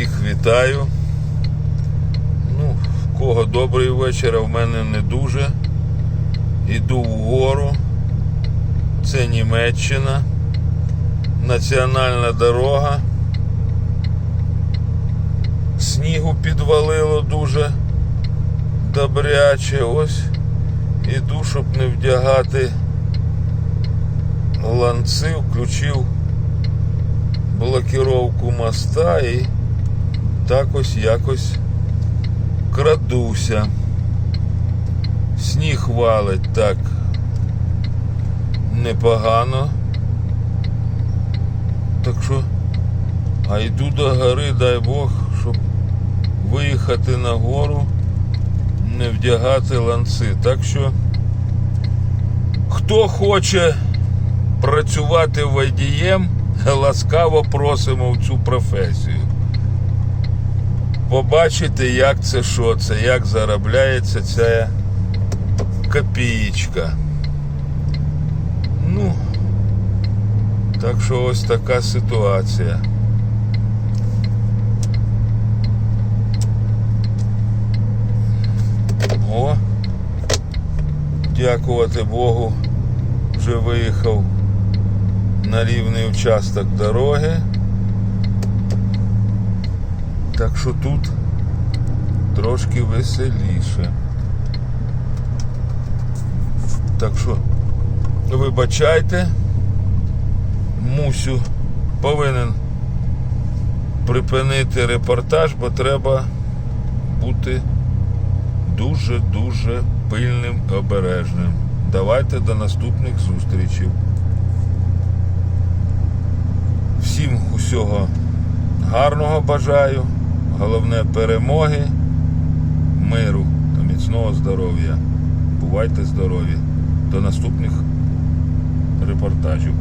Всіх вітаю. Ну, в кого добрий вечір, а в мене не дуже. Іду вгору. Це Німеччина. Національна дорога. Снігу підвалило дуже добряче. Ось іду, щоб не вдягати ланци, включив блокировку моста і так ось якось крадуся. Сніг валить так непогано. Так що, а йду до гори, дай Бог, щоб виїхати на гору, не вдягати ланци. Так що, хто хоче працювати водієм, ласкаво просимо в цю професію. Побачите, як це що це, як заробляється ця копієчка. Ну, так що ось така ситуація. О, дякувати Богу, вже виїхав на рівний участок дороги. Так що тут трошки веселіше. Так що вибачайте, мусю повинен припинити репортаж, бо треба бути дуже-дуже пильним і обережним. Давайте до наступних зустрічей. Всім усього гарного бажаю, головне перемоги, миру та міцного здоров'я. Бувайте здорові. До наступних репортажів.